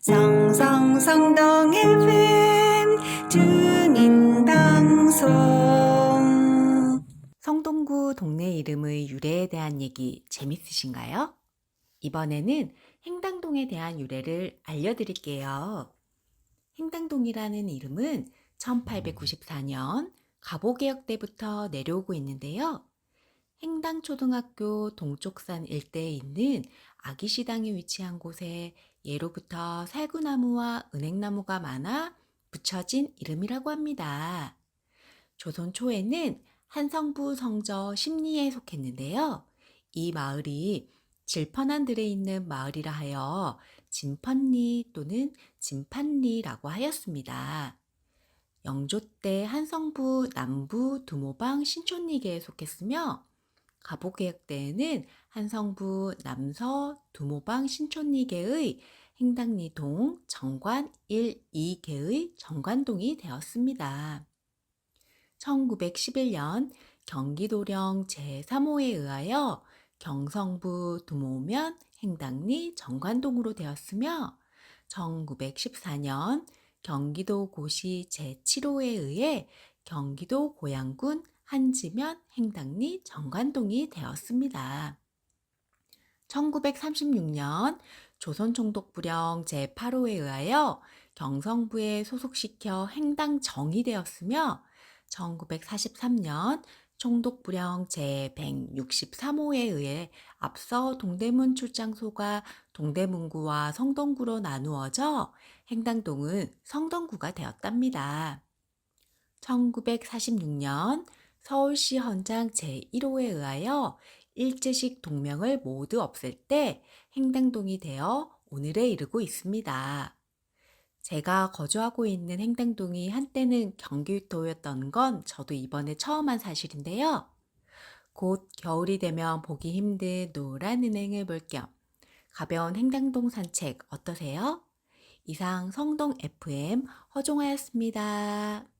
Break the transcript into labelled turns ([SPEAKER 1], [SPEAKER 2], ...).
[SPEAKER 1] 성성성동 FM 주민 방송
[SPEAKER 2] 성동구 동네 이름의 유래에 대한 얘기 재밌으신가요? 이번에는 행당동에 대한 유래를 알려드릴게요. 행당동이라는 이름은 1894년 갑오개혁 때부터 내려오고 있는데요. 행당초등학교 동쪽산 일대에 있는 아기시당이 위치한 곳에 예로부터 살구나무와 은행나무가 많아 붙여진 이름이라고 합니다. 조선 초에는 한성부 성저 심리에 속했는데요. 이 마을이 질펀한 들에 있는 마을이라 하여 진펀리 또는 진판리라고 하였습니다. 영조 때 한성부 남부 두모방 신촌리계에 속했으며 갑오개혁 때에는 한성부 남서 두모방 신촌리계의 행당리동 정관 1, 2계의 정관동이 되었습니다. 1911년 경기도령 제3호에 의하여 경성부 두모면 행당리 정관동으로 되었으며 1914년 경기도 고시 제7호에 의해 경기도 고양군 한지면 행당리 정관동이 되었습니다. 1936년 조선총독부령 제8호에 의하여 경성부에 소속시켜 행당정이 되었으며 1943년 총독부령 제163호에 의해 앞서 동대문 출장소가 동대문구와 성동구로 나누어져 행당동은 성동구가 되었답니다. 1946년 서울시 헌장 제1호에 의하여 일제식 동명을 모두 없앨 때 행당동이 되어 오늘에 이르고 있습니다. 제가 거주하고 있는 행당동이 한때는 경기도였던 건 저도 이번에 처음 한 사실인데요. 곧 겨울이 되면 보기 힘든 노란 은행을 볼 겸 가벼운 행당동 산책 어떠세요? 이상 성동 FM 허종하였습니다.